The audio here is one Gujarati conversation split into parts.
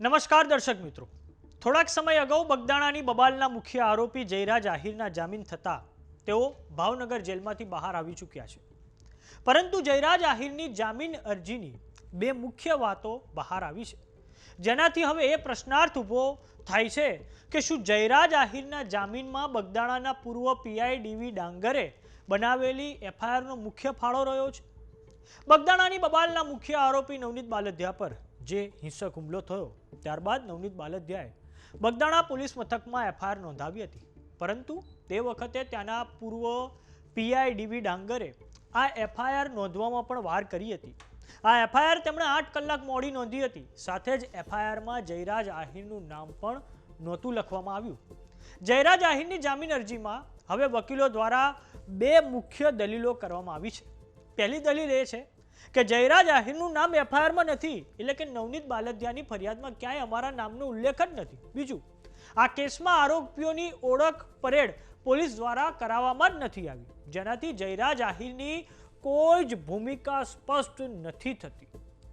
નમસ્કાર દર્શક મિત્રો. થોડાક સમય અગાઉ બગદાણાની બબાલના મુખ્ય આરોપી જયરાજ આહિરના જામીન થતા તેઓ ભાવનગર જેલમાંથી બહાર આવી ચૂક્યા છે. પરંતુ જયરાજ આહિરની જામીન અરજીની બે મુખ્ય વાતો બહાર આવી છે. જેનાથી હવે એ પ્રશ્નાર્થ ઊભો થાય છે કે શું જયરાજ આહિરના જામીનમાં બગદાણાના પૂર્વ પીઆઈ ડીવી ડાંગરે બનાવેલી એફઆઈઆરનો મુખ્ય ફાળો રહ્યો છે? બગદાણાની બબાલના મુખ્ય આરોપી નવનીત બાલધ્યા પર જે હિંસક હુમલો થયો, ત્યારબાદ નવનીત બાલધ્યાએ બગદાણા પોલીસ મથકમાં એફઆઈઆર નોંધાવી હતી. પરંતુ તે વખતે ત્યાંના પૂર્વ પીઆઈ ડીવી ડાંગરે આ એફઆઈઆર નોંધવામાં પણ વાર કરી હતી. આ એફઆઈઆર તેમણે આઠ કલાક મોડી નોંધી હતી. સાથે જ એફઆઈઆરમાં જયરાજ આહિરનું નામ પણ નહોતું લખવામાં આવ્યું. જયરાજ આહિરની જામીન અરજીમાં હવે વકીલો દ્વારા બે મુખ્ય દલીલો કરવામાં આવી છે. પહેલી દલીલ એ છે કે જયરાજ આહિરનું નામ એફઆઈઆરમાં નથી, એટલે કે નવનીત બાલદિયાની ફરિયાદમાં ક્યાંય અમારા નામનો ઉલ્લેખ જ નથી. બીજું, આ કેસમાં આરોપીઓની ઓળખ પરેડ પોલીસ દ્વારા કરાવવામાં જ નથી આવી. જેનાથી જયરાજ આહિરની કોઈ જ ભૂમિકા સ્પષ્ટ નથી થતી.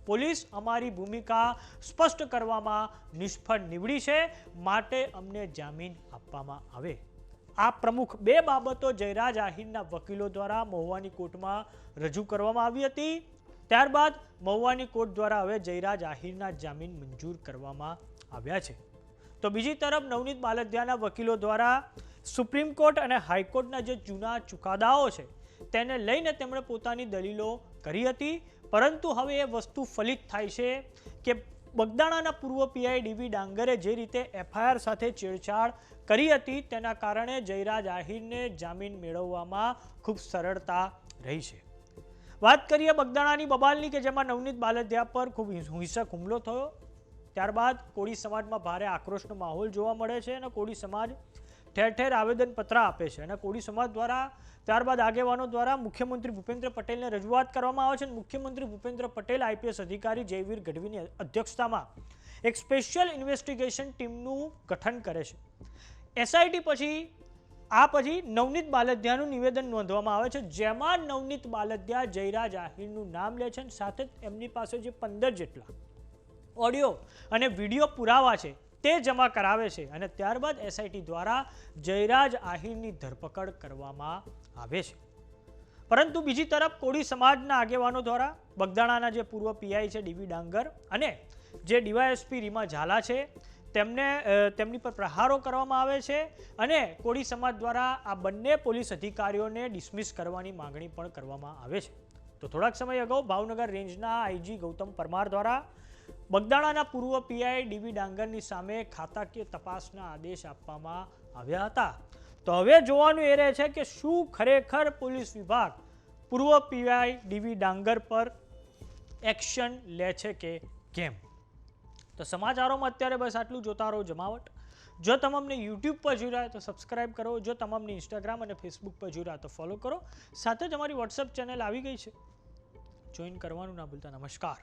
પોલીસ અમારી ભૂમિકા સ્પષ્ટ કરવામાં નિષ્ફળ નીવડી છે, માટે અમને જામીન આપવામાં આવે. આ પ્રમુખ બે બાબતો જયરાજ આહિરના વકીલો દ્વારા મહુવાની કોર્ટમાં રજૂ કરવામાં આવી હતી. ત્યારબાદ મહુવાની કોર્ટ દ્વારા હવે જયરાજ આહિરના જામીન મંજૂર કરવામાં આવ્યા છે. તો બીજી તરફ નવનીત બાલદિયાના વકીલો દ્વારા સુપ્રીમ કોર્ટ અને હાઈકોર્ટના જે જૂના ચુકાદાઓ છે, તેને લઈને તેમણે પોતાની દલીલો કરી હતી. પરંતુ હવે એ વસ્તુ ફલિત થાય છે કે બગદાણાના પૂર્વ પીઆઈ ડીવી ડાંગરે જે રીતે એફઆઈઆર સાથે છેડછાડ કરી હતી, તેના કારણે જયરાજ આહિરને જામીન મેળવવામાં ખૂબ સરળતા રહી છે. વાત કરીએ બગદાણાની બબાલની કે જેમાં નવનીત બાલધ્યા પર ખૂબ હિંસક હુમલો થયો. ત્યારબાદ કોળી સમાજમાં ભારે આક્રોશનો માહોલ જોવા મળે છે અને કોળી સમાજ ઠેર ઠેર આવેદનપત્ર આપે છે અને કોળી સમાજ દ્વારા, ત્યારબાદ આગેવાનો દ્વારા મુખ્યમંત્રી ભૂપેન્દ્ર પટેલને રજૂઆત કરવામાં આવે છે અને મુખ્યમંત્રી ભૂપેન્દ્ર પટેલ, આઈપીએસ અધિકારી જયવીર ગઢવીની અધ્યક્ષતામાં એક સ્પેશિયલ ઇન્વેસ્ટિગેશન ટીમનું ગઠન કરે છે. એસઆઈટી પછી, આ પછી નવનીત બાલદિયાનું નિવેદન નોંધવામાં આવે છે. જેમાં નવનીત બાલદિયા જયરાજ આહિરનું નામ લે છે અને સાથે એમની પાસે જે પંદર જેટલા ઓડિયો અને વીડિયો પુરાવા છે તે જમા કરાવે છે અને ત્યારબાદ એસઆઈટી દ્વારા જયરાજ આહિરની ધરપકડ કરવામાં આવે છે. પરંતુ બીજી તરફ કોળી સમાજના આગેવાનો દ્વારા બગદાણાના જે પૂર્વ પીઆઈ છે ડીવી ડાંગર અને જે ડીવાયએસપી રીમા ઝાલા છે, તેમને તેમની પર પ્રહારો કરવામાં આવે છે અને કોળી સમાજ દ્વારા આ બંને પોલીસ અધિકારીઓને ડિસમિસ કરવાની માંગણી પણ કરવામાં આવે છે. તો થોડાક સમય અગાઉ ભાવનગર રેન્જના આઈજી ગૌતમ પરમાર દ્વારા બગદાણાના પૂર્વ પીઆઈ ડીવી ડાંગરની સામે ખાતાકીય તપાસના આદેશ આપવામાં આવ્યા હતા. તો હવે જોવાનું એ રહે છે કે શું ખરેખર પોલીસ વિભાગ પૂર્વ પીઆઈ ડીવી ડાંગર પર એક્શન લે છે કે કેમ? તો સમાચારોમાં અત્યારે બસ આટલું જોતા રહો જમાવટ. જો તમામને યુટ્યુબ પર જોઈ તો સબસ્ક્રાઇબ કરો. જો તમામને ઇન્સ્ટાગ્રામ અને ફેસબુક પર જોઈ તો ફોલો કરો. સાથે જ અમારી વોટ્સઅપ ચેનલ આવી ગઈ છે. જોઈન કરવાનું ના ભૂલતા. નમસ્કાર.